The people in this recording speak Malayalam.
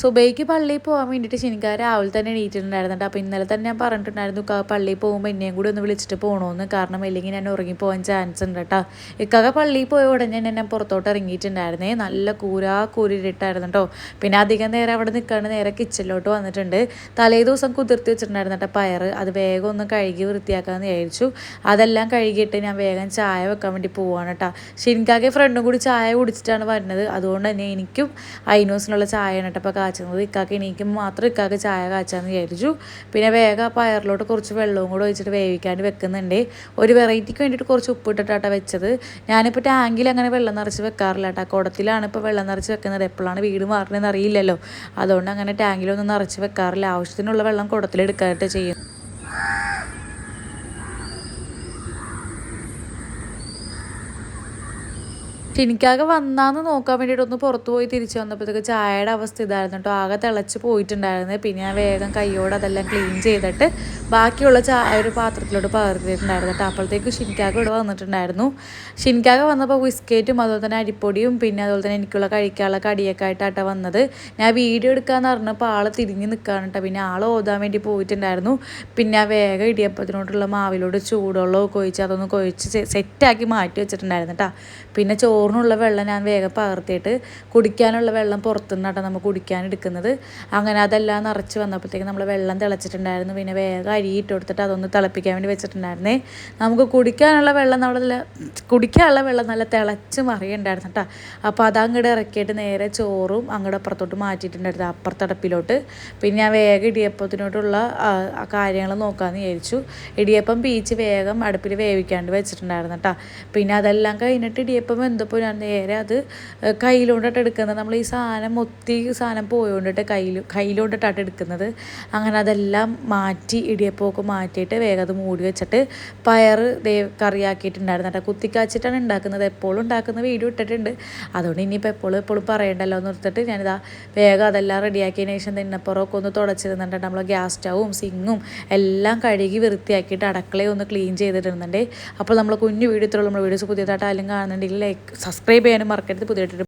സുബൈക്ക് പള്ളിയിൽ പോകാൻ വേണ്ടിയിട്ട് ശനിക്കാർ രാവിലെ തന്നെ എണീറ്റിട്ടുണ്ടായിരുന്നു അപ്പോൾ ഇന്നലെ തന്നെ ഞാൻ പറഞ്ഞിട്ടുണ്ടായിരുന്നു പള്ളിയിൽ പോകുമ്പോൾ എന്നെയും കൂടി ഒന്ന് വിളിച്ചിട്ട് പോകണമെന്ന് കാരണം ഇല്ലെങ്കിൽ ഞാൻ ഉറങ്ങിപ്പോകാൻ ചാൻസ് ഉണ്ട് കേട്ടോ. ഇക്കാക്ക പള്ളിയിൽ പോയ ഉടനെ തന്നെ ഞാൻ പുറത്തോട്ട് ഇറങ്ങിയിട്ടുണ്ടായിരുന്നേ. നല്ല കൂരാ കൂരിട്ടായിരുന്നു കേട്ടോ. പിന്നെ അധികം നേരം അവിടെ നിൽക്കാണ്ട് നേരെ കിച്ചണിലോട്ട് വന്നിട്ടുണ്ട്. തലേ ദിവസം കുതിർത്തി വെച്ചിട്ടുണ്ടായിരുന്നു കേട്ടോ പയർ അത് വേഗം ഒന്ന് കഴുകി വൃത്തിയാക്കാമെന്ന് വിചാരിച്ചു. അതെല്ലാം കഴുകിയിട്ട് ഞാൻ വേഗം ചായ വെക്കാൻ വേണ്ടി പോവാണ് കേട്ടോ. ഷിൻകാക്കെ ഫ്രണ്ടും കൂടി ചായ കുടിച്ചിട്ടാണ് വരുന്നത്. അതുകൊണ്ട് തന്നെ എനിക്കും അയിനോസിനുള്ള ചായയാണ് കേട്ടോ. കാച്ചുന്നത്. ഇക്കാക്ക് എനിക്കും മാത്രം ഇക്കാക്ക് ചായ കാച്ചാന്ന് വിചാരിച്ചു. പിന്നെ വേഗം പയറിലോട്ട് കുറച്ച് വെള്ളവും കൂടെ ഒഴിച്ചിട്ട് വേവിക്കാണ്ട് വെക്കുന്നുണ്ട്. ഒരു വെറൈറ്റിക്ക് വേണ്ടിയിട്ട് കുറച്ച് ഉപ്പ് ഉപ്പിട്ടിട്ടാണ് വെച്ചത്. ഞാനിപ്പോൾ ടാങ്കിൽ അങ്ങനെ വെള്ളം നിറച്ച് വെക്കാറില്ല കേട്ടോ കുടത്തിലാണ് ഇപ്പോൾ വെള്ളം നിറച്ച് വെക്കുന്നത്. എപ്പോഴാണ് വീട് മാറണമെന്ന് അറിയില്ലല്ലോ. അതുകൊണ്ട് അങ്ങനെ ടാങ്കിലൊന്നും നിറച്ച് വെക്കാറില്ല. ആവശ്യത്തിനുള്ള വെള്ളം കുടത്തിലെടുക്കാനായിട്ട് ചെയ്യും എനിക്കാകെ വന്നാന്ന് നോക്കാൻ വേണ്ടിയിട്ട് ഒന്ന് പുറത്ത് പോയി തിരിച്ചു വന്നപ്പോഴത്തേക്ക് ചായയുടെ അവസ്ഥ ഇതായിരുന്നു കേട്ടോ. ആകെ തിളച്ച് പോയിട്ടുണ്ടായിരുന്നു പിന്നെ ഞാൻ വേഗം കൈയോടെ അതെല്ലാം ക്ലീൻ ചെയ്തിട്ട് ബാക്കിയുള്ള ചായ ഒരു പാത്രത്തിലോട്ട് പകർത്തിയിട്ടുണ്ടായിരുന്നു കേട്ടോ. അപ്പോഴത്തേക്ക് ഷിൻകാഗ ഇവിടെ വന്നിട്ടുണ്ടായിരുന്നു. ഷിൻകാഗ വന്നപ്പോൾ ബിസ്ക്കറ്റും അതുപോലെ തന്നെ അരിപ്പൊടിയും പിന്നെ അതുപോലെ തന്നെ എനിക്കുള്ള കഴിക്കാനുള്ള കടിയൊക്കെ ആയിട്ടാട്ടോ വന്നത്. ഞാൻ വീഡിയോ എടുക്കാന്ന് പറഞ്ഞപ്പോൾ ആൾ തിരിഞ്ഞ് നിൽക്കുകയാണ് കേട്ടോ. പിന്നെ ആൾ ഓതാൻ വേണ്ടി പോയിട്ടുണ്ടായിരുന്നു. പിന്നെ ആ വേഗം ഇടിയപ്പത്തിനോട്ടുള്ള മാവിലോട് ചൂടുവെള്ളമോ കൊഴിച്ച് അതൊന്ന് കൊഴിച്ച് സെറ്റാക്കി മാറ്റി വെച്ചിട്ടുണ്ടായിരുന്നു കേട്ടോ. പിന്നെ ചോറിനുള്ള വെള്ളം ഞാൻ വേഗം പകർത്തിയിട്ട് കുടിക്കാനുള്ള വെള്ളം പുറത്തുനിന്നാട്ടോ നമ്മൾ കുടിക്കാൻ എടുക്കുന്നത്. അങ്ങനെ അതെല്ലാം നിറച്ച് വന്നപ്പോഴത്തേക്ക് നമ്മൾ വെള്ളം തിളച്ചിട്ടുണ്ടായിരുന്നു. പിന്നെ വേഗം അരി ഇട്ട് കൊടുത്തിട്ട് അതൊന്ന് തിളപ്പിക്കാൻ വേണ്ടി വെച്ചിട്ടുണ്ടായിരുന്നേ. നമുക്ക് കുടിക്കാനുള്ള വെള്ളം നമ്മൾ നല്ല കുടിക്കാനുള്ള വെള്ളം നല്ല തിളച്ച് മറിയുണ്ടായിരുന്നു കേട്ടോ. അപ്പോൾ അത് അങ്ങോട്ട് ഇറക്കിയിട്ട് നേരെ ചോറും അങ്ങോട്ട് അപ്പുറത്തോട്ട് മാറ്റിയിട്ടുണ്ടായിരുന്നു അപ്പുറത്തടപ്പിലോട്ട്. പിന്നെ ഞാൻ വേഗം ഇടിയപ്പത്തിനോട്ടുള്ള കാര്യങ്ങൾ നോക്കാമെന്ന് വിചാരിച്ചു. ഇടിയപ്പം പീച്ച് വേഗം അടുപ്പിൽ വേവിക്കാണ്ട് വെച്ചിട്ടുണ്ടായിരുന്നു കേട്ടോ. പിന്നെ അതെല്ലാം കഴിഞ്ഞിട്ട് ഇടിയപ്പം വെന്തപ്പോൾ ഞാൻ നേരെ അത് കയ്യിലോണ്ടിട്ട് എടുക്കുന്നത്. നമ്മൾ ഈ സാധനം ഒത്തി സാധനം പോയോണ്ടിട്ട് കയ്യിൽ കയ്യിലോണ്ടിട്ടാണ് എടുക്കുന്നത്. അങ്ങനെ അതെല്ലാം മാറ്റി ഇടിയപ്പമൊക്കെ മാറ്റിയിട്ട് വേഗം അത് മൂടി വെച്ചിട്ട് പയർ ദേ കറിയാക്കിയിട്ടുണ്ടായിരുന്നു. കേട്ടോ കുത്തിക്കാച്ചിട്ടാണ് ഉണ്ടാക്കുന്നത്. എപ്പോഴും ഉണ്ടാക്കുന്ന വീഡിയോ ഇട്ടിട്ടുണ്ട്. അതുകൊണ്ട് ഇനിയിപ്പോൾ എപ്പോഴും എപ്പോഴും പറയണ്ടല്ലോ എന്ന് ഓർത്തിട്ട് ഞാനിതാ വേഗം അതെല്ലാം റെഡിയാക്കിയതിന് ശേഷം തിന്നപ്പുറമൊക്കെ ഒന്ന് തുടച്ചിരുന്നുണ്ട് നമ്മൾ ഗ്യാസ് സ്റ്റവും സിങ്ങും എല്ലാം കഴുകി വൃത്തിയാക്കിയിട്ട് അടക്കളയും ഒന്ന് ക്ലീൻ ചെയ്തിട്ടുണ്ടെങ്കിൽ അപ്പോൾ നമ്മൾ കുഞ്ഞു വീഡിയോ ഇത്രയുള്ള നമ്മൾ വീഡിയോസ് പുതിയതായിട്ട് ആരും കാണുന്നുണ്ടെങ്കിൽ ലൈക്ക് സബ്സ്ക്രൈബ് ചെയ്യാനും മറക്കരുത്. പുതിയതായിട്ട്